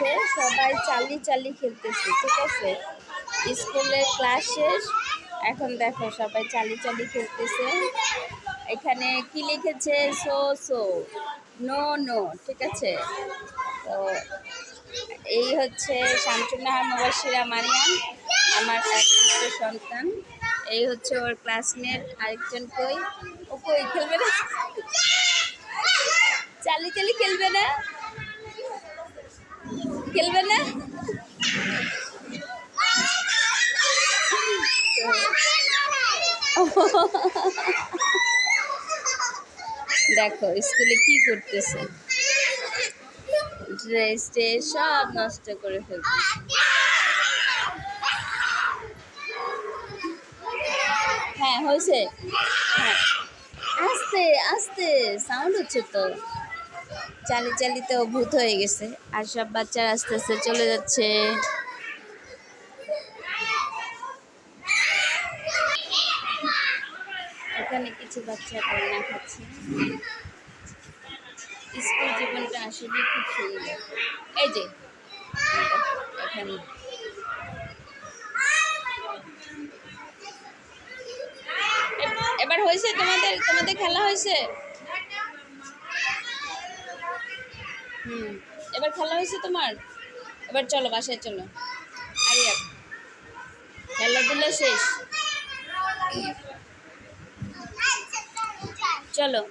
খেলতেছে সবাই চালি চালি খেলতেছে, ঠিক আছে? স্কুলের ক্লাস শেষ, এখন দেখো সবাই চালি চালি খেলতেছে। এখানে কি লিখেছে? সো সো, নো নো, ঠিক আছে? তো এই হচ্ছে শামসুন্নাহার মুবাসিরা মারিয়াম, আমার একমাত্র সন্তান। এই হচ্ছে ওর ক্লাসমেট আরেকজন কই? ও কই? খেলবে না চালি চালি খেলবে না খেলবে না দেখো, স্কুলে কি করতেছে? ড্রেস ট্রেস সব নষ্ট করে ফেলতেছে। হ্যাঁ হয়েছে। হ্যাঁ। আস্তে আস্তে সাউন্ড হচ্ছে তো। চালি চালিতে ভূত হয়ে গেছে। আর সব বাচ্চারা আস্তে আস্তে চলে যাচ্ছে। এখানে কিছু বাচ্চা কান্না খাচ্ছে। স্কুল জীবনটা আসলে খুব সুন্দর। এই যে, এখানে। এবার হয়েছে তোমাদের তোমাদের খেলা হয়েছে? হুম, এবার খেলা হয়েছে তোমার? এবার চলো, বাসায় চলো। আর খেলাধুলা শেষ। চলো,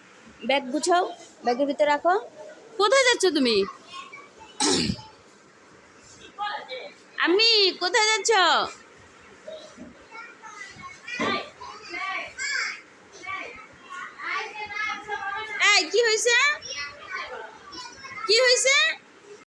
ব্যাগ গুছাও, ব্যাগের ভিতরে রাখো। কোথায় যাচ্ছ তুমি? আমি, কোথায় যাচ্ছ? কি হয়েছে? কি হয়েছে?